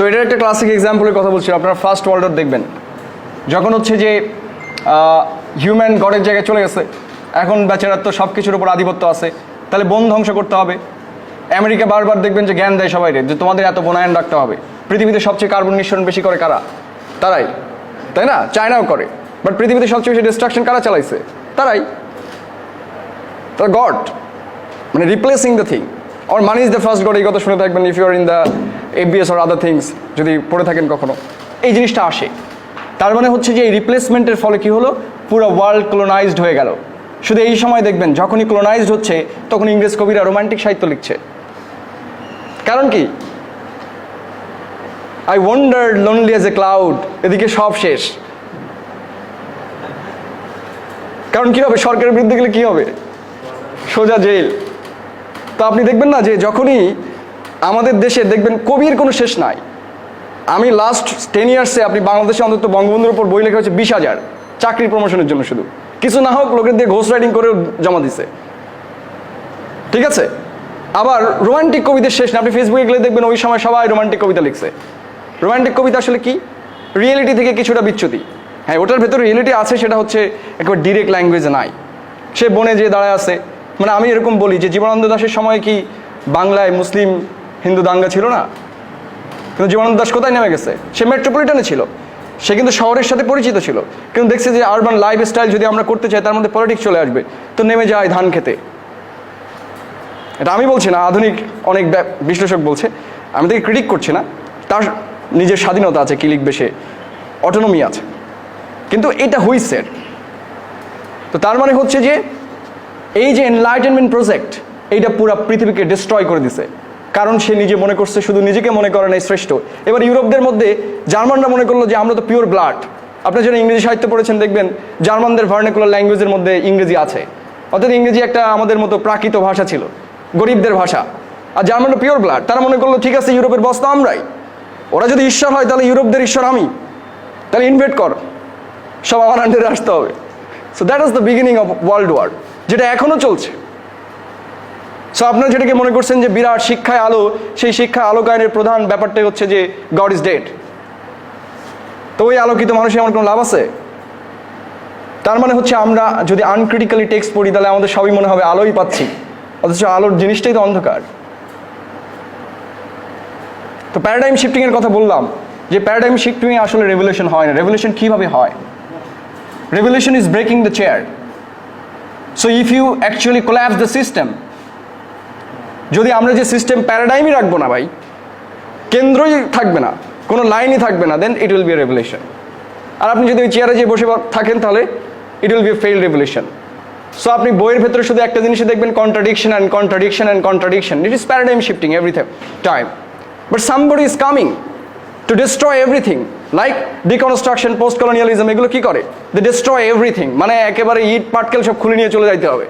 তো এটার একটা ক্লাসিক এক্সাম্পলের কথা বলছি আপনারা ফার্স্ট ওয়ার্ল্ড ওয়ার দেখবেন। যখন হচ্ছে যে হিউম্যান গডের জায়গায় চলে গেছে, এখন বেচারার তো সব কিছুর উপর আধিপত্য আছে, তাহলে বন ধ্বংস করতে হবে। আমেরিকা বারবার দেখবেন যে জ্ঞান দেয় সবাই রে যে তোমাদের এত বনায়ন রাখতে হবে। পৃথিবীতে সবচেয়ে কার্বন নিঃসরণ বেশি করে কারা? তারাই। তাই না? চায়নাও করে। বাট পৃথিবীতে সবচেয়ে বেশি ডিস্ট্রাকশন কারা চালাইছে? তারাই। তারা গড মানে replacing the thing R money is the first god এই কথা শুনে থাকবেন if you are in the ABS or other things যদি পড়ে থাকেন কখনো। এই জিনিসটা আসে। তার মানে হচ্ছে যে এই রিপ্লেসমেন্টের ফলে কি হলো? পুরো ওয়ার্ল্ড ক্লোনাইজড হয়ে গেল। শুধু এই সময় দেখবেন, যখনই ক্লোনাইজড হচ্ছে, তখন ইংরেজ কবিরা রোমান্টিক সাহিত্য লিখছে। কারণ কি? I wander lonely as a cloud এদিকে সব শেষ। কারণ কি হবে? সরকারের বিরুদ্ধে গেলে কি হবে? সোজা জেল। তো আপনি দেখবেন না যে যখনই আমাদের দেশে দেখবেন কবির কোনো শেষ নাই। আমি লাস্ট টেন ইয়ার্সে আপনি বাংলাদেশে অন্তত বঙ্গবন্ধুর উপর বই লেখা হচ্ছে বিশ হাজার চাকরি প্রমোশনের জন্য শুধু। কিছু না হোক লোকের দিয়ে ঘোষ রাইডিং করে জমা দিছে। ঠিক আছে? আবার রোমান্টিক কবিতার শেষ না আপনি ফেসবুকে গেলে দেখবেন ওই সময় সবাই রোমান্টিক কবিতা লিখছে। রোমান্টিক কবিতা আসলে কি? রিয়েলিটি থেকে কিছুটা বিচ্যুতি। হ্যাঁ ওটার ভেতরে রিয়েলিটি আছে, সেটা হচ্ছে একবার ডিরেক্ট ল্যাঙ্গুয়েজে নাই। সে বনে যে দাঁড়ায় আছে। মানে আমি এরকম বলি যে জীবনানন্দ দাসের সময় কি বাংলায় মুসলিম হিন্দু দাঙ্গা ছিল না? কিন্তু জীবনানন্দ দাস কোথায় নেমে গেছে? সে মেট্রোপলিটনে ছিল। সে কিন্তু শহরের সাথে পরিচিত ছিল। কিন্তু দেখছে যে আরবান লাইফ স্টাইল যদি আমরা করতে চাই, তার মধ্যে পলিটিক্স চলে আসবে। তো নেমে যায় ধান খেতে। এটা আমি বলছি না, আধুনিক অনেক বিশ্লেষক বলছে। আমি তাকে ক্রিটিক করছি না। তার নিজের স্বাধীনতা আছে, কি লিখবে সে? অটোনমি আছে। কিন্তু এটা হুইসের তো তার মানে হচ্ছে যে এই যে এনলাইটেনমেন্ট প্রজেক্ট এইটা পুরো পৃথিবীকে ডিস্ট্রয় করে দিছে। কারণ সে নিজে মনে করছে, শুধু নিজেকে মনে করে নাই শ্রেষ্ঠ। এবার ইউরোপদের মধ্যে জার্মানরা মনে করল যে, আমরা তো পিওর ব্লাড আপনি যারা ইংরেজি সাহিত্য পড়েছেন দেখবেন, জার্মানদের ভার্নাকুলার ল্যাঙ্গুয়েজের মধ্যে ইংরেজি আছে। অর্থাৎ ইংরেজি একটা আমাদের মতো প্রাকৃত ভাষা ছিল, গরিবদের ভাষা। আর জার্মানরা পিওর ব্লাড তারা মনে করল, ঠিক আছে, ইউরোপের বস তো আমরাই। ওরা যদি ঈশ্বর হয়, তাহলে ইউরোপদের ঈশ্বর আমি। তাহলে ইনভেট কর। সব আমার আন্ডারে আসতে হবে। So that is the beginning of world war যেটা এখনও চলছে। সো আপনারা যেটাকে মনে করছেন যে বিরাট শিক্ষায় আলো, সেই শিক্ষা আলোকায়নের প্রধান ব্যাপারটাই হচ্ছে যে গড ইজ ডেড তো ওই আলোকিত মানুষের আমার কোনো লাভ আছে? তার মানে হচ্ছে আমরা যদি আনক্রিটিক্যালি টেক্সট পড়ি, তাহলে আমাদের সবই মনে হবে আলোই পাচ্ছি। অথচ আলোর জিনিসটাই তো অন্ধকার। তো প্যারাডাইম শিফটিংয়ের কথা বললাম, যে প্যারাডাইম শিফটিংয়ে আসলে রেভলিউশন হয় না। রেভলিউশন কীভাবে হয়? Revolution is breaking the chair so if you actually collapse the system যদি আমরা যে সিস্টেম প্যারাডাইমই রাখব না ভাই, কেন্দ্রই থাকবে না, কোনো লাইনই থাকবে না then it will be revolution আর আপনি যদি ওই চেয়ারে যে বসে থাকেন তাহলে it will be fail revolution so আপনি বইয়ের ভেতরে শুধু একটা জিনিসই দেখবেন contradiction and contradiction and contradiction it is paradigm shifting every time but somebody is coming to destroy everything like deconstruction post colonialism এগুলো কি করে? দে ডিস্ট্রয় এভরিথিং মানে একেবারে ইট, পাটকেল সব খুলে নিয়ে চলে যাইতে হবে।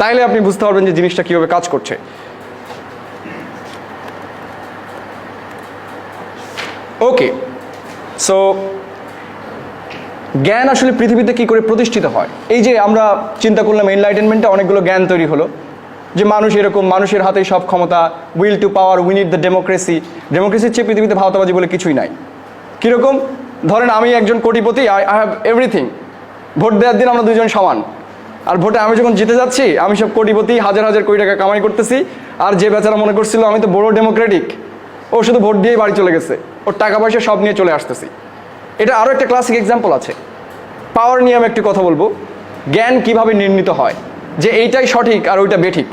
তাইলে আপনি বুঝতে পারবেন যে জিনিসটা কীভাবে কাজ করছে। ওকে সো জ্ঞান আসলে পৃথিবীতে কি করে প্রতিষ্ঠিত হয়? এই যে আমরা চিন্তা করলাম এনলাইটেনমেন্টে অনেকগুলো জ্ঞান তৈরি হলো। যে মানুষ এরকম, মানুষের হাতে সব ক্ষমতা will to power we need the democracy ডেমোক্রেসির চেয়ে পৃথিবীতে ভাওতাবাজি বলে কিছুই নাই। কীরকম? ধরেন আমি একজন কোটিপতি I I have everything vote দেওয়ার দিন আমরা দুজন সমান। আর ভোটে আমি যখন জিতে যাচ্ছি, আমি সব কোটিপতি, হাজার হাজার কোটি টাকা কামাই করতেছি। আর যে বেচারা মনে করছিল, আমি তো বড় ডেমোক্রেটিক ও শুধু ভোট দিয়েই বাড়ি চলে গেছে। ওর টাকা পয়সা সব নিয়ে চলে আসতেছি। এটা আরও একটা ক্লাসিক এক্সাম্পল আছে। পাওয়ার নিয়ে আমি একটি কথা বলব। জ্ঞান কীভাবে নির্ণীত হয়? যে এইটাই সঠিক আর ওইটা বেঠিক।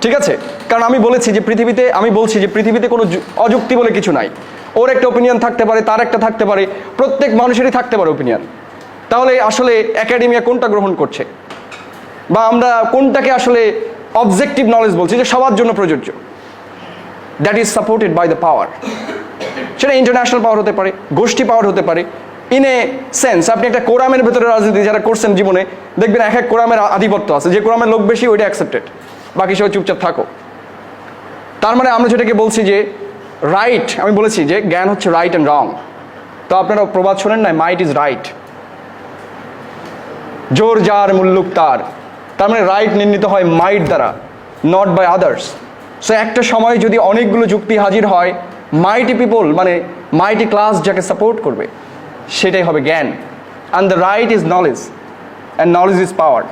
ঠিক আছে? কারণ আমি বলেছি যে পৃথিবীতে, আমি বলছি যে পৃথিবীতে কোনো অযুক্তি বলে কিছু নাই। ওর একটা ওপিনিয়ন থাকতে পারে, তার একটা থাকতে পারে, প্রত্যেক মানুষেরই থাকতে পারে ওপিনিয়ন তাহলে আসলে একাডেমিয়া কোনটা গ্রহণ করছে? বা আমরা কোনটাকে আসলে অবজেক্টিভ নলেজ বলছি, যে সবার জন্য প্রযোজ্য? That is supported by the power সেটা ইন্টারন্যাশনাল পাওয়ার হতে পারে, গোষ্ঠী পাওয়ার হতে পারে। ইন এ সেন্স আপনি একটা কোরামের ভেতরে রাজনীতি যারা করছেন জীবনে, দেখবেন এক এক কোরামের আধিপত্য আছে। যে কোরামের লোক বেশি, ওইটা অ্যাকসেপ্টেড বাকি সবাই চুপচাপ থাকো। তার মানে আমরা যেটাকে বলছি যে রাইট আমি বলেছি যে জ্ঞান হচ্ছে রাইট অ্যান্ড রং তো আপনারা প্রবাদ শোনেন না মাইট ইজ রাইট জোর যার, মুল্লুক তার। তার মানে রাইট নির্ণীত হয় মাইট দ্বারা নট বাই আদার্স সো একটা সময় যদি অনেকগুলো যুক্তি হাজির হয় মাইটি পিপল মানে মাইটি ক্লাস যাকে সাপোর্ট করবে, সেটাই হবে জ্ঞান। And the right is knowledge and knowledge is power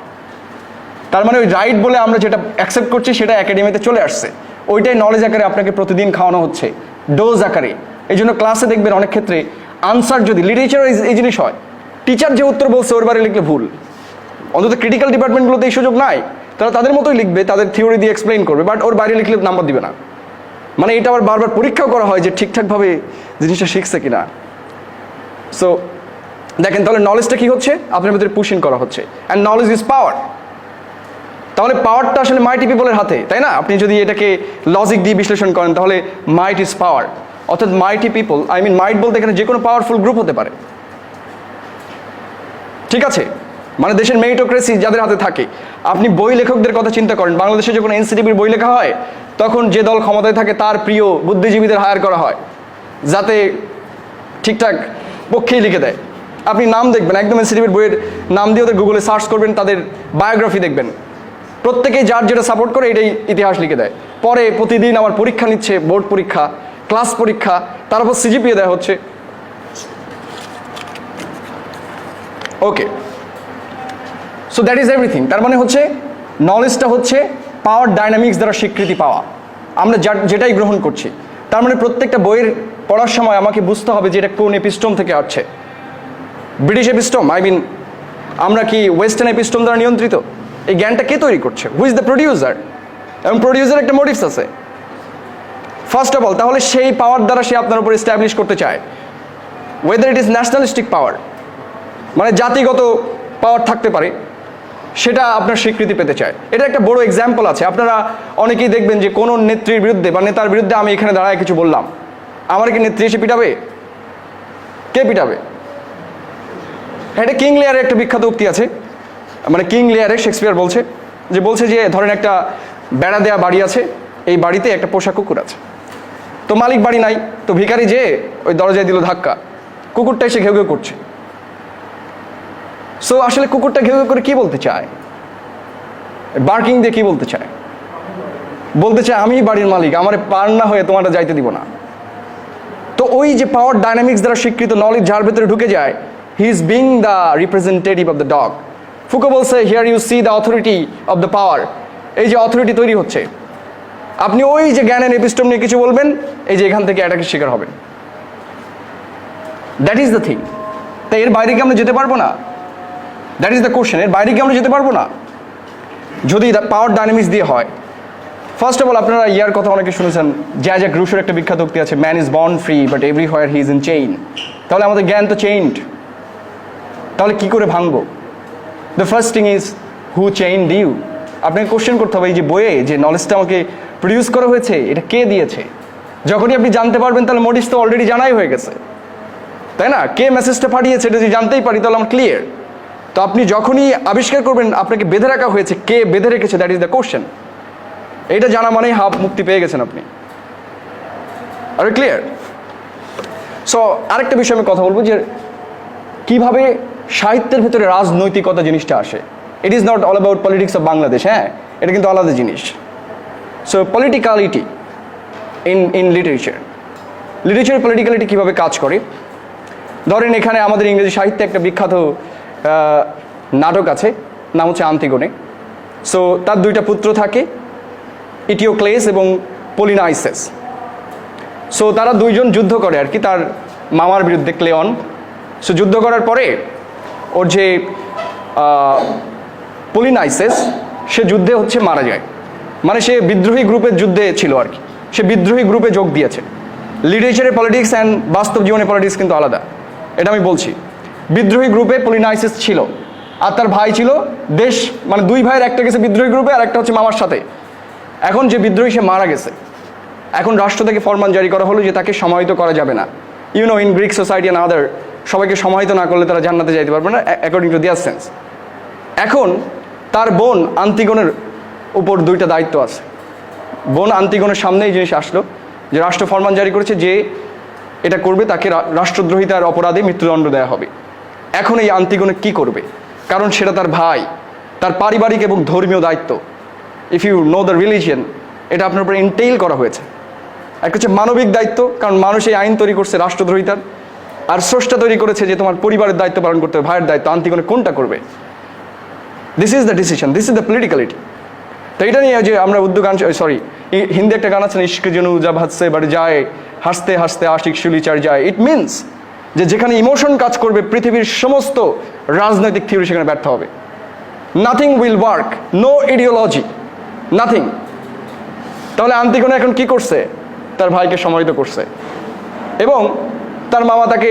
তার মানে ওই রাইট বলে আমরা যেটা অ্যাকসেপ্ট করছি, সেটা একাডেমিতে চলে আসছে। ওইটাই নলেজ আকারে আপনাকে প্রতিদিন খাওয়ানো হচ্ছে। ডোজ আকারে। এই জন্য ক্লাসে দেখবেন অনেক ক্ষেত্রে আনসার যদি লিটারেচার এই জিনিস হয়। টিচার যে উত্তর বলছে ওর বারে লিখলে ভুল। অন্তত ক্রিটিক্যাল ডিপার্টমেন্টগুলোতে এই সুযোগ নাই। তারা তাদের মতোই লিখবে, তাদের থিওরি দিয়ে এক্সপ্লেইন করবে বাট ওর বাইরে লিখলে নাম্বার দিবে না। মানে এটা আবার বারবার পরীক্ষাও করা হয় যে ঠিকঠাকভাবে জিনিসটা শিখছে কিনা। সো দেখেন তাহলে নলেজটা কি হচ্ছে? আপনার ভিতরে পুশ ইন করা হচ্ছে। অ্যান্ড নলেজ ইজ পাওয়ার তাহলে পাওয়ারটা আসলে মাইটি পিপলের হাতে, তাই না? আপনি যদি এটাকে লজিক দিয়ে বিশ্লেষণ করেন, তাহলে মাইট ইজ পাওয়ার অর্থাৎ মাইটি পিপল আই মিন মাইট বলতে এখানে যে কোনো পাওয়ারফুল গ্রুপ হতে পারে। ঠিক আছে? মানে দেশের মেরিটোক্রেসি যাদের হাতে থাকে। আপনি বই লেখকদের কথা চিন্তা করেন, বাংলাদেশে যখন এনসিটিভির বই লেখা হয়, তখন যে দল ক্ষমতায় থাকে তার প্রিয় বুদ্ধিজীবীদের হায়ার করা হয়, যাতে ঠিকঠাক পক্ষেই লিখে দেয়। আপনি নাম দেখবেন, একদম এনসিটিভির বইয়ের নাম দিয়ে ওদের গুগলে সার্চ করবেন, তাদের বায়োগ্রাফি দেখবেন। প্রত্যেকেই যার যেটা সাপোর্ট করে এটাই ইতিহাস লিখে দেয়। পরে প্রতিদিন আমার পরীক্ষা নিচ্ছে বোর্ড পরীক্ষা ক্লাস পরীক্ষা তারপর সিজিপিএ দেওয়া হচ্ছে। Okay so that is everything তার মানে হচ্ছে নলেজটা হচ্ছে পাওয়ার ডাইনামিক্স দ্বারা স্বীকৃতি পাওয়া। আমরা যা, যেটাই গ্রহণ করছি। তার মানে প্রত্যেকটা বইয়ের পড়ার সময় আমাকে বুঝতে হবে যে এটা কোন এপিস্টম থেকে আসছে। ব্রিটিশ এপিস্টম আই মিন আমরা কি ওয়েস্টার্ন এপিস্টম দ্বারা নিয়ন্ত্রিত? এই জ্ঞানটা কে তৈরি করছে? হু ইজ দ্য প্রডিউসার এবং প্রডিউসার একটা মোটিভস আছে। ফার্স্ট অফ অল তাহলে সেই পাওয়ার দ্বারা সে আপনার উপর এস্টাবলিশ করতে চায়। Whether it is nationalistic power মানে জাতিগত পাওয়ার থাকতে পারে, সেটা আপনার স্বীকৃতি পেতে চায়। এটা একটা বড় এক্সাম্পল আছে। আপনারা অনেকেই দেখবেন যে কোনো নেত্রীর বিরুদ্ধে বা নেতার বিরুদ্ধে আমি এখানে দাঁড়ায় কিছু বললাম। আমার কি নেত্রী এসে পিটাবে? কে পিটাবে? এটা কিং লেয়ারের একটা বিখ্যাত উক্তি আছে। মানে কিং লেয়ারে শেক্সপিয়ার বলছে, যে বলছে যে, ধরেন একটা বেড়া দেয়া বাড়ি আছে, এই বাড়িতে একটা পোষা কুকুর আছে। তো মালিক বাড়ি নাই, তো ভিখারি যে, ওই দরজায় দিল ধাক্কা, কুকুরটা এসে ঘেউ ঘেউ করছে। সো আসলে কুকুরটা ঘেউ ঘেউ করে কি বলতে চায়? বার্কিং দিয়ে কি বলতে চায়? বলতে চায়, আমি বাড়ির মালিক, আমার পার না হয়ে তোমারটা যাইতে দিব না। তো ওই যে পাওয়ার ডাইনামিক্স দ্বারা স্বীকৃত নলেজ যার ভেতরে ঢুকে যায় he is being the representative of the dog Foucault বলছে here you see the authority of the power এই যে অথরিটি তৈরি হচ্ছে। আপনি ওই যে জ্ঞানের এপিস্টম নিয়ে কিছু বলবেন, এই যে এখান থেকে অ্যাটাকের শিকার হবেন। দ্যাট ইজ দ্য থিং তাই এর বাইরে কি আমরা যেতে পারব না? দ্যাট ইজ দ্য কোশ্চেন এর বাইরে কি আমরা যেতে পারব না? যদি পাওয়ার ডাইনামিক্স দিয়ে হয়। ফার্স্ট অফ অল আপনারা ইয়ার কথা অনেকে শুনেছেন জ্যা জ্যাক রুশোর একটা বিখ্যাত উক্তি আছে man is born free but everywhere he is in chain তাহলে আমাদের জ্ঞান তো চেইনড তাহলে কি করে ভাঙবো? The first thing is who chained you আপনাকে কোশ্চেন করতে হবে এই যে বইয়ে যে নলেজটা আমাকে প্রডিউস করা হয়েছে, এটা কে দিয়েছে? যখনই আপনি জানতে পারবেন, তাহলে মোটিভস তো অলরেডি জানাই হয়ে গেছে। তাই না? কে মেসেজটা পাঠিয়েছে, এটা যদি জানতেই পারি, তাহলে আমার ক্লিয়ার তো আপনি যখনই আবিষ্কার করবেন, আপনাকে বেঁধে রাখা হয়েছে, কে বেঁধে রেখেছে দ্যাট ইজ দ্য কোশ্চেন এটা জানা মানেই হাফ মুক্তি পেয়ে গেছেন আপনি। আর ক্লিয়ার সো আরেকটা বিষয়ে আমি কথা বলব যে, কীভাবে সাহিত্যের ভেতরে রাজনৈতিকতা জিনিসটা আসে। It is not all about politics of Bangladesh হ্যাঁ? এটা কিন্তু আলাদা জিনিস। So politicality in in literature literature politicality কীভাবে কাজ করে? ধরেন এখানে আমাদের ইংরেজি সাহিত্যে একটা বিখ্যাত নাটক আছে, নাম হচ্ছে আন্তিগণে সো তার দুইটা পুত্র থাকে, ইটিওক্লেস এবং পলিনাইসেস। সো তারা দুইজন যুদ্ধ করে আর কি, তার মামার বিরুদ্ধে ক্লেয়ন। সো যুদ্ধ করার পরে ওর যে পলিনাইসেস, সে যুদ্ধে হচ্ছে মারা যায়। মানে সে বিদ্রোহী গ্রুপের যুদ্ধে ছিল আর কি। সে বিদ্রোহী গ্রুপে যোগ দিয়েছে। লিটারেচারের পলিটিক্স অ্যান্ড বাস্তব জীবনের পলিটিক্স কিন্তু আলাদা। এটা আমি বলছি। বিদ্রোহী গ্রুপে পলিনাইসিস ছিল। আর তার ভাই ছিল দেশ মানে দুই ভাইয়ের একটা গেছে বিদ্রোহী গ্রুপে আর একটা হচ্ছে মামার সাথে। এখন যে বিদ্রোহী, সে মারা গেছে। এখন রাষ্ট্র থেকে ফরমান জারি করা হলো যে তাকে সমাহিত করা যাবে না। You know in Greek society and other সবাইকে সমাহিত না করলে তারা জান্নাতে যাইতে পারবে না অ্যাকর্ডিং টু দিয়ার সেন্স এখন তার বোন আন্তিগণের উপর দুইটা দায়িত্ব আছে। বোন আন্তিগণের সামনে এই জিনিস আসলো, যে রাষ্ট্র ফরমান জারি করেছে যে এটা করবে, তাকে রাষ্ট্রদ্রোহিতার অপরাধে মৃত্যুদণ্ড দেওয়া হবে। এখন এই আন্তিগণে কি করবে? কারণ সেটা তার ভাই, তার পারিবারিক এবং ধর্মীয় দায়িত্ব। If you know the religion এটা আপনার উপরে ইনটেইল করা হয়েছে। একটা হচ্ছে মানবিক দায়িত্ব, কারণ মানুষ এই আইন তৈরি করছে রাষ্ট্রদ্রোহিতার। আর স্রষ্টা তৈরি করেছে যে তোমার পরিবারের দায়িত্ব পালন করতে হবে, ভাইয়ের দায়িত্ব আন্তিকোণে কোনটা করবে? This is the decision this is the politicality তো এটা নিয়ে যে আমরা গান সরি হিন্দি একটা গান আছে না ইস্ক জনু জব হাসছে বাট যায়, হাসতে হাসতে আশিক শুলি চার যায়। ইট মিনস যে যেখানে ইমোশন কাজ করবে, পৃথিবীর সমস্ত রাজনৈতিক থিওরি সেখানে ব্যর্থ হবে। Nothing will work no ideology nothing তাহলে আন্তিকোণে এখন কি করছে? তার ভাইকে সমাহিত করছে। এবং তার মামা তাকে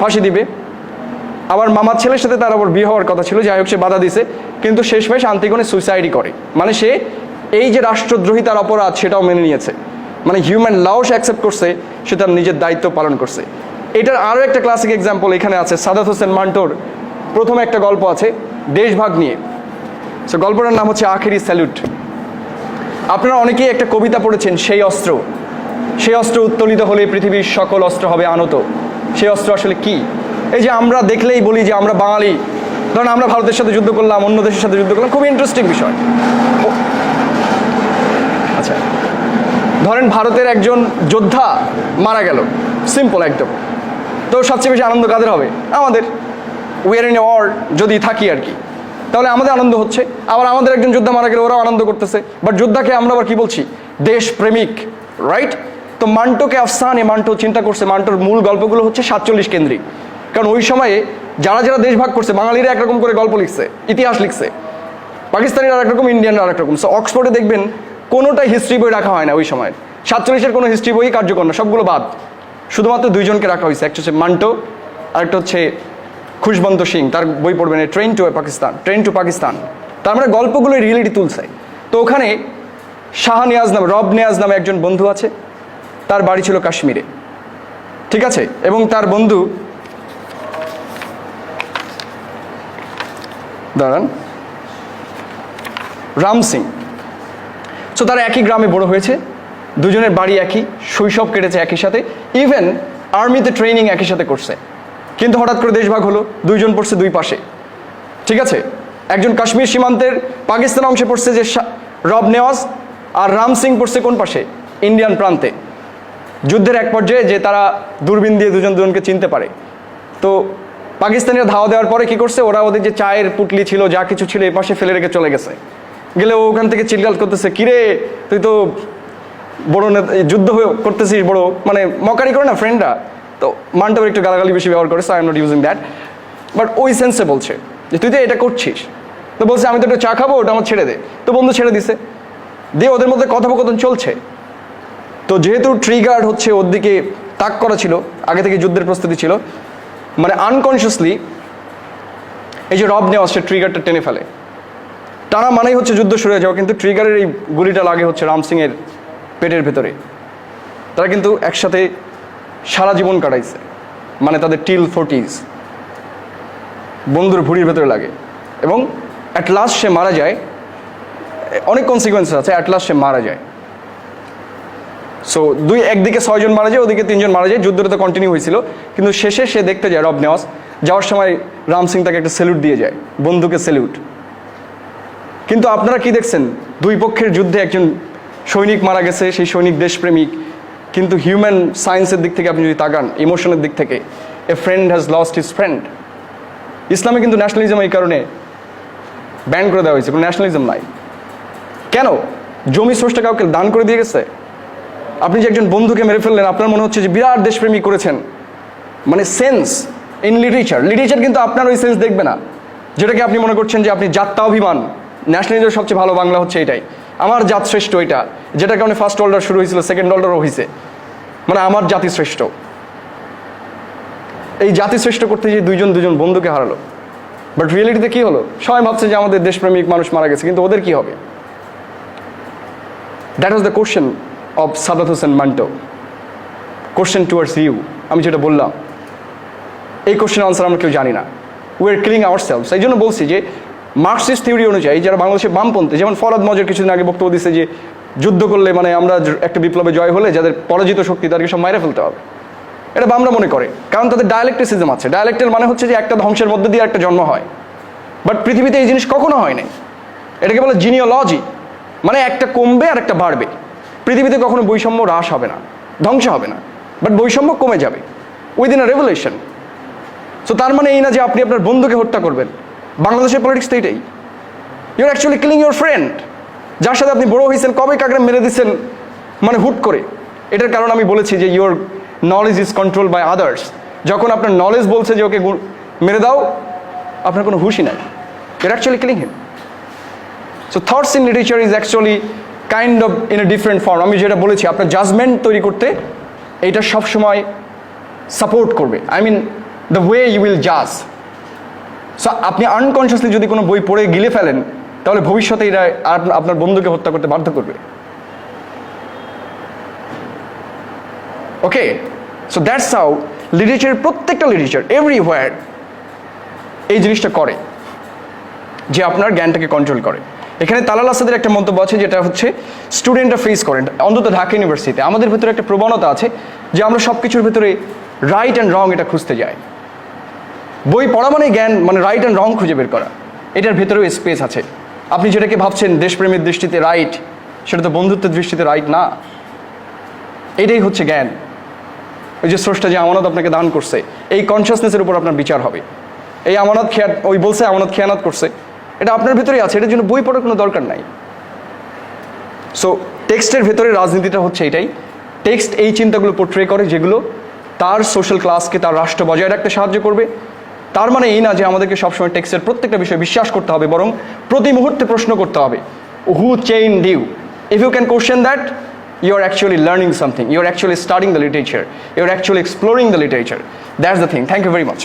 ফাঁসি দিবে। আবার মামার ছেলের সাথে তার আবার বিয়ে হওয়ার কথা ছিল, যাই হোক সে বাধা দিছে। কিন্তু শেষমেশ আন্তিকোণে সুইসাইডই করে। মানে সে এই যে রাষ্ট্রদ্রোহিতার অপরাধ সেটাও মেনে নিয়েছে। মানে হিউম্যান লাও সে অ্যাকসেপ্ট করছে, সে তার নিজের দায়িত্ব পালন করছে। এটার আরও একটা ক্লাসিক এক্সাম্পল এখানে আছে, সাদাত হোসেন মান্টোর প্রথম একটা গল্প আছে দেশভাগ নিয়ে। সো গল্পটার নাম হচ্ছে আখেরি স্যালুট। আপনারা অনেকেই একটা কবিতা পড়েছেন, সেই অস্ত্র। সেই অস্ত্র উত্তোলিত হলে পৃথিবীর সকল অস্ত্র হবে আনত। সেই অস্ত্র আসলে কি? এই যে আমরা দেখলেই বলি যে আমরা বাঙালি। ধরেন আমরা ভারতের সাথে যুদ্ধ করলাম, অন্য দেশের সাথে যুদ্ধ করলাম, খুব ইন্টারেস্টিং বিষয়। আচ্ছা। ধরেন ভারতের একজন যোদ্ধা মারা গেল। সিম্পল একদম। তো সবচেয়ে বেশি আনন্দ কাদের হবে? আমাদের। উইয়ার ইন ওয়ার যদি থাকি আর কি। তাহলে আমাদের আনন্দ হচ্ছে। আবার আমাদের একজন যোদ্ধা মারা গেলে ওরাও আনন্দ করতেছে। বাট যোদ্ধাকে আমরা আবার কি বলছি? দেশ প্রেমিক রাইট তো মান্টোকে আফসান এ মান্টো চিন্তা করছে, মান্টোর মূল গল্পগুলো হচ্ছে সাতচল্লিশ কেন্দ্রিক। কারণ ওই সময়ে যারা যারা দেশ ভাগ করছে, বাঙালিরা একরকম করে গল্প লিখছে, ইতিহাস লিখছে। পাকিস্তানিরা আরেক রকম, ইন্ডিয়ানরা আরেক রকম। সো অক্সফোর্ডে দেখবেন কোনোটাই হিস্ট্রি বই রাখা হয় না ওই সময়। সাতচল্লিশের কোনো হিস্ট্রি বই কার্যকর না, সবগুলো বাদ। শুধুমাত্র দুইজনকে রাখা হয়েছে, একটা হচ্ছে মান্টো, আরেকটা হচ্ছে খুশবন্ত সিং। তার বই পড়বেন train to Pakistan train to Pakistan তার মানে গল্পগুলো রিয়েলিটি তুলছে। তো ওখানে শাহ নিয়াজ নামে, রব নিয়াজ নামে একজন বন্ধু আছে। তার বাড়ি ছিল কাশ্মীরে। ঠিক আছে? এবং তার বন্ধু দাঁড়ান। রাম সিং। সো তারা একই গ্রামে বড় হয়েছে। দুজনের বাড়ি একই, শৈশব কেটেছে একই সাথে। ইভেন আর্মিতে ট্রেনিং একই সাথে করছে। কিন্তু হঠাৎ করে দেশভাগ হলো, দুইজন পড়ছে দুই পাশে। ঠিক আছে? একজন কাশ্মীর সীমান্তের পাকিস্তান অংশে পড়ছে যে রব নেওয়াজ আর রাম সিং পড়ছে কোন পাশে? ইন্ডিয়ান প্রান্তে। যুদ্ধের এক পর্যায়ে যে তারা দূরবীন দিয়ে দুজন দুজনকে চিনতে পারে। তো পাকিস্তানিরা ধাওয়া দেওয়ার পরে কি করছে? ওরা ওদের যে চায়ের পুটলি ছিল, যা কিছু ছিল এই পাশে ফেলে রেখে চলে গেছে। গেলে ওখান থেকে চিল্লাল করতেছে, কিরে, তুই তো বড় যুদ্ধ হয়ে করতেছিস, বড় মানে মকারি করে না ফ্রেন্ডরা তো মানটাও একটু গালাগালি বেশি ব্যবহার করে I am not using that but ওই সেন্সে বলছে যে, তুই তো এটা করছিস। তো বলছে, আমি তো একটু চা খাব, ওটা আমার ছেড়ে দে। তো বন্ধু ছেড়ে দিছে। দিয়ে ওদের মধ্যে কথোপকথন চলছে। তো যেহেতু ট্রিগার্ড হচ্ছে, ওর দিকে তাক করা ছিল, আগে থেকে যুদ্ধের প্রস্তুতি ছিল মানে আনকনসিয়াসলি এই যে রব নেওয়া সে ট্রিগারটা টেনে ফেলে। টানা মানেই হচ্ছে যুদ্ধ শুরু হয়ে যাওয়া, কিন্তু ট্রিগারের এই গুলিটা লাগে হচ্ছে রাম সিংয়ের পেটের ভেতরে। তারা কিন্তু একসাথে সারা জীবন কাটাইছে মানে তাদের টিল ফোর্টিজ, বন্ধুর ভুড়ির ভেতরে লাগে। এবং অ্যাট লাস্ট সে মারা যায় অনেক কনসিকুয়েন্স আছে অ্যাট লাস্ট সে মারা যায়। সো দুই, একদিকে ছয়জন মারা যায়, ওদিকে তিনজন মারা যায়, যুদ্ধটা তো কন্টিনিউ হয়েছিল। কিন্তু শেষে সে দেখতে যায় রব নেওয়াজ, যাওয়ার সময় রাম সিং তাকে একটা স্যালুট দিয়ে যায়, বন্ধুকে স্যালুট কিন্তু আপনারা কি দেখছেন? দুই পক্ষের যুদ্ধে একজন সৈনিক মারা গেছে, সেই সৈনিক দেশপ্রেমিক। কিন্তু হিউম্যান সায়েন্সের দিক থেকে আপনি যদি তাকান ইমোশনের দিক থেকে a friend has lost his friend ইসলামে কিন্তু ন্যাশনালিজম এই কারণে ব্যান করে দেওয়া হয়েছে, কোনো ন্যাশনালিজম নাই। কেন? জমি স্রষ্টা কাউকে দান করে দিয়ে গেছে? আপনি যে একজন বন্ধুকে মেরে ফেললেন, আপনার মনে হচ্ছে যে বিরাট দেশপ্রেমী করেছেন। মানে সেন্স ইন লিটারেচার। লিটারেচার কিন্তু আপনার ওই সেন্স দেখবে না। যেটাকে আপনি মনে করছেন যে আপনি জাতটা অভিমান। ন্যাশনালিজম সবচেয়ে ভালো বাংলা হচ্ছে এটাই। আমার জাত শ্রেষ্ঠ এটা। যেটার কারণে ফার্স্ট অর্ডার শুরু হয়েছিল সেকেন্ড অর্ডারও হয়েছে মানে আমার জাতি শ্রেষ্ঠ। এই জাতি শ্রেষ্ঠ করতে গিয়ে দুইজন দুজন বন্ধুকে হারালো। বাট রিয়েলিটিতে কি হলো? সবাই ভাবছে যে আমাদের দেশপ্রেমিক মানুষ মারা গেছে, কিন্তু ওদের কি হবে? That was the question of Saadat Hasan Manto question towards you আমি যেটা বললাম, এই কোশ্চেন আনসার আমরা কেউ জানি না। We are killing our selves এই জন্য বলছি যে মার্কসিস্ট থিওরি অনুযায়ী যারা বাংলাদেশে বামপন্থী, যেমন ফরাদ মজর কিছুদিন আগে বক্তব্য দিচ্ছে যে, যুদ্ধ করলে মানে আমরা একটা বিপ্লবে জয় হলে যাদের পরাজিত শক্তি তাদেরকে সব মাইরে ফেলতে হবে। এটা বামরা মনে করে। কারণ তাদের ডায়ালেক্টিসিজম আছে। ডায়ালেক্টের মানে হচ্ছে যে একটা ধ্বংসের মধ্যে দিয়ে একটা জন্ম হয়। বাট পৃথিবীতে এই জিনিস কখনো হয় নাই। এটাকে বলে জিনিওলজি মানে একটা কমবে আর একটা বাড়বে। পৃথিবীতে কখনো বৈষম্য হ্রাস হবে না, ধ্বংস হবে না বাট বৈষম্য কমে যাবে উইদিন আ রেভলিউশন সো তার মানে এই না যে আপনি আপনার বন্ধুকে হত্যা করবেন। বাংলাদেশের পলিটিক্স তো এটাই। Your actually killing your friend যার সাথে আপনি বড় হয়েছেন কবে কাকড়ে মেরে দিচ্ছেন মানে হুট করে। এটার কারণ আমি বলেছি যে your knowledge is control by others যখন আপনার নলেজ বলছে যে ওকে মেরে দাও, আপনার কোনো হুশই নাই। Your actually killing him so thoughts in literature is actually kind of in a different form আমি যেটা বলেছি, আপনার জাজমেন্ট তৈরি করতে এইটা সবসময় সাপোর্ট করবে। I mean the way you will জাজ সো আপনি আনকনসিয়াসলি যদি কোনো বই পড়ে গিলে ফেলেন, তাহলে ভবিষ্যতে এরা আপ- আপনার বন্ধুকে হত্যা করতে বাধ্য করবে। ওকে সো দ্যাটস হাউ লিটারেচারের প্রত্যেকটা লিটারেচার এভরিহোয়ার এই জিনিসটা করে, যে আপনার জ্ঞানটাকে কন্ট্রোল করে। এখানে তালাল আসাদের একটা মন্তব্য আছে, যেটা হচ্ছে স্টুডেন্টরা ফেস করেন অন্তত ঢাকা ইউনিভার্সিটিতে আমাদের ভেতরে একটা প্রবণতা আছে যে আমরা সব কিছুর ভেতরে রাইট অ্যান্ড রং এটা খুঁজতে যাই। বই পড়া মানে জ্ঞান মানে রাইট অ্যান্ড রং খুঁজে বের করা। এটার ভেতরেও স্পেস আছে। আপনি যেটাকে ভাবছেন, দেশপ্রেমের দৃষ্টিতে রাইট সেটা তো বন্ধুত্বের দৃষ্টিতে রাইট না। এটাই হচ্ছে জ্ঞান। ওই যে স্রষ্টা যে আমানত আপনাকে দান করছে, এই কনসিয়াসনেসের উপর আপনার বিচার হবে। এই আমানত খেয়া ওই বলছে আমানত খেয়ানাত করছে। এটা আপনার ভেতরেই আছে, এটার জন্য বই পড়ার কোনো দরকার নাই। সো টেক্সটের ভেতরে রাজনীতিটা হচ্ছে এটাই। টেক্সট এই চিন্তাগুলো পোট্রে করে যেগুলো তার সোশ্যাল ক্লাসকে তার রাষ্ট্র বজায় রাখতে সাহায্য করবে। তার মানে এই না যে আমাদেরকে সবসময় টেক্সটের প্রত্যেকটা বিষয়ে বিশ্বাস করতে হবে, বরং প্রতি মুহূর্তে প্রশ্ন করতে হবে who chain due if you can question that you are actually learning something you are actually studying the literature you are actually exploring the literature that's the thing thank you very much